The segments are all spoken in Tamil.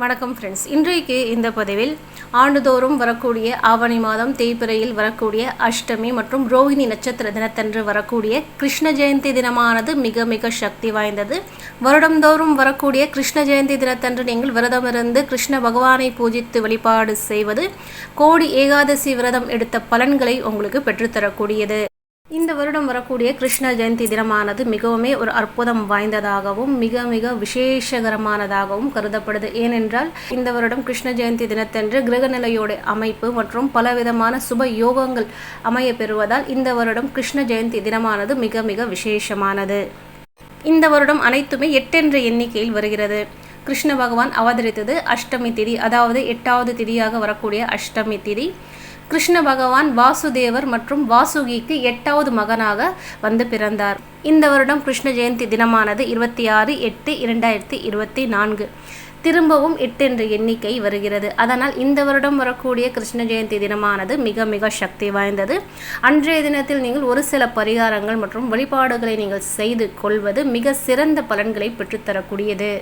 வணக்கம் ஃப்ரெண்ட்ஸ் இன்றைக்கு இந்த பதிவில் ஆண்டுதோறும் வரக்கூடிய ஆவணி மாதம் தேய்பிறையில் வரக்கூடிய அஷ்டமி மற்றும் ரோஹிணி நட்சத்திர தினத்தன்று வரக்கூடிய கிருஷ்ண ஜெயந்தி தினமானது மிக மிக சக்தி வாய்ந்தது. வருடந்தோறும் வரக்கூடிய கிருஷ்ண ஜெயந்தி தினத்தன்று நீங்கள் விரதமிருந்து கிருஷ்ண பகவானை பூஜித்து வழிபாடு செய்வது கோடி ஏகாதசி விரதம் எடுத்த பலன்களை உங்களுக்கு பெற்றுத்தரக்கூடியது. இந்த வருடம் வரக்கூடிய கிருஷ்ண ஜெயந்தி தினமானது மிகவுமே ஒரு அற்புதம் வாய்ந்ததாகவும் மிக மிக விசேஷகரமானதாகவும் கருதப்படுது. ஏனென்றால் இந்த வருடம் கிருஷ்ண ஜெயந்தி தினத்தன்று கிரகநிலையோட அமைப்பு மற்றும் பலவிதமான சுப யோகங்கள் அமைய பெறுவதால் இந்த வருடம் கிருஷ்ண ஜெயந்தி தினமானது மிக மிக விசேஷமானது. இந்த வருடம் அனைத்துமே எட்டென்ற எண்ணிக்கையில் வருகிறது. கிருஷ்ண பகவான் அவதரித்தது அஷ்டமி திதி அதாவது எட்டாவது திதியாக வரக்கூடிய அஷ்டமி திதி. கிருஷ்ண பகவான் வாசுதேவர் மற்றும் வாசுகிக்கு எட்டாவது மகனாக வந்து பிறந்தார். இந்த வருடம் கிருஷ்ண ஜெயந்தி தினமானது இருபத்தி ஆறு எட்டு இரண்டாயிரத்தி இருபத்தி நான்கு. திரும்பவும் எட்டு என்ற எண்ணிக்கை வருகிறது. அதனால் இந்த வருடம் வரக்கூடிய கிருஷ்ண ஜெயந்தி தினமானது மிக மிக சக்தி வாய்ந்தது. அன்றைய தினத்தில் நீங்கள் ஒரு சில பரிகாரங்கள் மற்றும் வழிபாடுகளை நீங்கள் செய்து கொள்வது மிக சிறந்த பலன்களை பெற்றுத்தரக்கூடியது.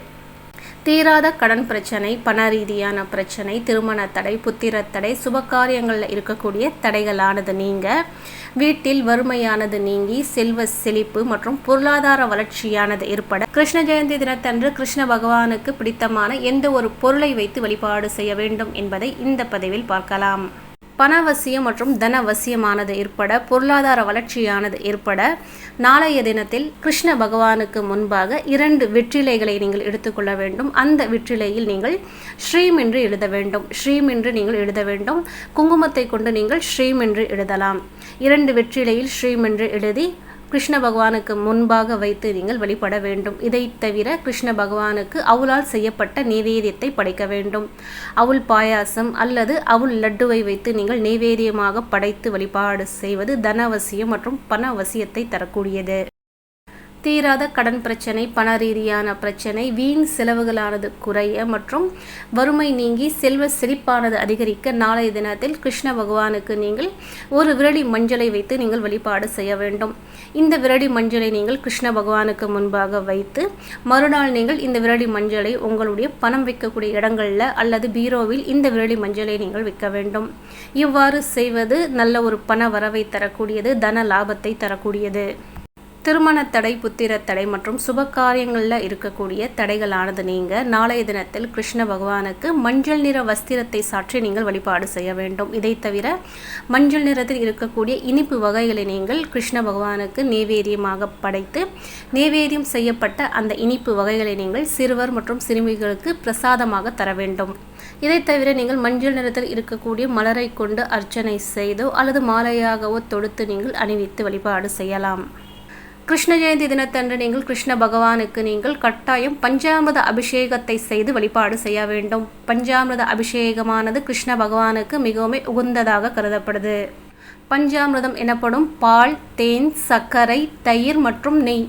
தீராத கடன் பிரச்சனை பண ரீதியான பிரச்சனை திருமண தடை புத்திர தடை சுபகாரியங்களில் இருக்கக்கூடிய தடைகளானது நீங்க. வீட்டில் வறுமையானது நீங்கி செல்வ செழிப்பு மற்றும் பொருளாதார வளர்ச்சியானது ஏற்பட கிருஷ்ண ஜெயந்தி தினத்தன்று கிருஷ்ண பகவானுக்கு பிடித்தமான எந்த ஒரு பொருளை வைத்து வழிபாடு செய்ய வேண்டும் என்பதை இந்த பதிவில் பார்க்கலாம். பணவசியம் மற்றும் தனவசியமானது ஏற்பட பொருளாதார வளர்ச்சியானது ஏற்பட நாளைய தினத்தில் கிருஷ்ண பகவானுக்கு முன்பாக இரண்டு வெற்றிலைகளை நீங்கள் எடுத்துக்கொள்ள வேண்டும். அந்த வெற்றிலையில் நீங்கள் ஸ்ரீம் என்று எழுத வேண்டும். ஸ்ரீம் என்று நீங்கள் எழுத வேண்டும். குங்குமத்தை கொண்டு நீங்கள் ஸ்ரீம் என்று எழுதலாம். இரண்டு வெற்றிலையில் ஸ்ரீம் என்று எழுதி கிருஷ்ண பகவானுக்கு முன்பாக வைத்து நீங்கள் வழிபட வேண்டும். இதை தவிர கிருஷ்ண பகவானுக்கு அவுளால் செய்யப்பட்ட நைவேத்தியத்தை படைக்க வேண்டும். அவுள் பாயாசம் அல்லது அவுள் லட்டுவை வைத்து நீங்கள் நைவேத்தியமாக படைத்து வழிபாடு செய்வது தனவசியம் மற்றும் பணவசியத்தை தரக்கூடியது. தீராத கடன் பிரச்சனை பண ரீதியான பிரச்சனை வீண் செலவுகளானது குறைய மற்றும் வறுமை நீங்கி செல்வ செழிப்பானது அதிகரிக்க நாளைய தினத்தில் கிருஷ்ண பகவானுக்கு நீங்கள் ஒரு விரடி மஞ்சளை வைத்து நீங்கள் வழிபாடு செய்ய வேண்டும். இந்த விரடி மஞ்சளை நீங்கள் கிருஷ்ண பகவானுக்கு முன்பாக வைத்து மறுநாள் நீங்கள் இந்த விரடி மஞ்சளை உங்களுடைய பணம் வைக்கக்கூடிய இடங்களில் அல்லது பீரோவில் இந்த விரடி மஞ்சளை நீங்கள் வைக்க வேண்டும். இவ்வாறு செய்வது நல்ல ஒரு பண வரவை தரக்கூடியது தன லாபத்தை தரக்கூடியது. திருமண தடை புத்திர தடை மற்றும் சுப காரியங்களில் இருக்கக்கூடிய தடைகளானது நீங்கள் நாளைய தினத்தில் கிருஷ்ண பகவானுக்கு மஞ்சள் நிற வஸ்திரத்தை சாற்றி நீங்கள் வழிபாடு செய்ய வேண்டும். இதை தவிர மஞ்சள் நிறத்தில் இருக்கக்கூடிய இனிப்பு வகைகளை நீங்கள் கிருஷ்ண பகவானுக்கு நேவேரியமாக படைத்து நேவேதியம் செய்யப்பட்ட அந்த இனிப்பு வகைகளை நீங்கள் சிறுவர் மற்றும் சிறுமிகளுக்கு பிரசாதமாக தர வேண்டும். இதை தவிர நீங்கள் மஞ்சள் நிறத்தில் இருக்கக்கூடிய மலரை கொண்டு அர்ச்சனை செய்தோ அல்லது மாலையாகவோ தொடுத்து நீங்கள் அணிவித்து வழிபாடு செய்யலாம். கிருஷ்ண ஜெயந்தி தினத்தன்று நீங்கள் கிருஷ்ண பகவானுக்கு நீங்கள் கட்டாயம் பஞ்சாமிரத அபிஷேகத்தை செய்து வழிபாடு செய்ய வேண்டும். பஞ்சாமிரத அபிஷேகமானது கிருஷ்ண பகவானுக்கு மிகவும் உகந்ததாக கருதப்படுது. பஞ்சாமிரதம் எனப்படும் பால் தேன் சர்க்கரை தயிர் மற்றும் நெய்.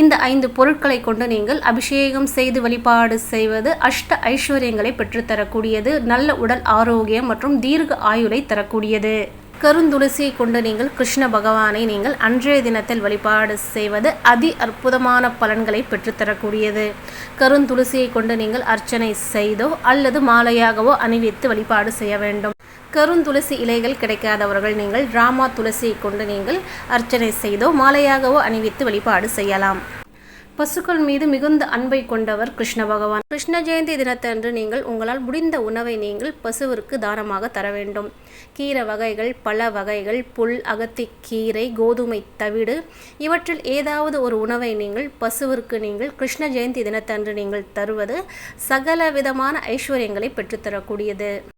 இந்த ஐந்து பொருட்களை கொண்டு நீங்கள் அபிஷேகம் செய்து வழிபாடு செய்வது அஷ்ட ஐஸ்வர்யங்களை பெற்றுத்தரக்கூடியது நல்ல உடல் ஆரோக்கியம் மற்றும் தீர்க்க ஆயுளை தரக்கூடியது. கருந்துளசியை கொண்டு நீங்கள் கிருஷ்ண பகவானை நீங்கள் அன்றைய தினத்தில் வழிபாடு செய்வது அதி அற்புதமான பலன்களை பெற்றுத்தரக்கூடியது. கருந்துளசியை கொண்டு நீங்கள் அர்ச்சனை செய்தோ அல்லது மாலையாகவோ அணிவித்து வழிபாடு செய்ய வேண்டும். கருந்துளசி இலைகள் கிடைக்காதவர்கள் நீங்கள் ராமா துளசியை கொண்டு நீங்கள் அர்ச்சனை செய்தோ மாலையாகவோ அணிவித்து வழிபாடு செய்யலாம். பசுக்கள் மீது மிகுந்த அன்பை கொண்டவர் கிருஷ்ண பகவான். கிருஷ்ண ஜெயந்தி தினத்தன்று நீங்கள் உங்களால் முடிந்த உணவை நீங்கள் பசுவிற்கு தானமாக தர வேண்டும். கீரை வகைகள் பல வகைகள் புல் அகத்தி கீரை கோதுமை தவிடு இவற்றில் ஏதாவது ஒரு உணவை நீங்கள் பசுவிற்கு நீங்கள் கிருஷ்ண ஜெயந்தி தினத்தன்று நீங்கள் தருவது சகல விதமான ஐஸ்வர்யங்களை பெற்றுத்தரக்கூடியது.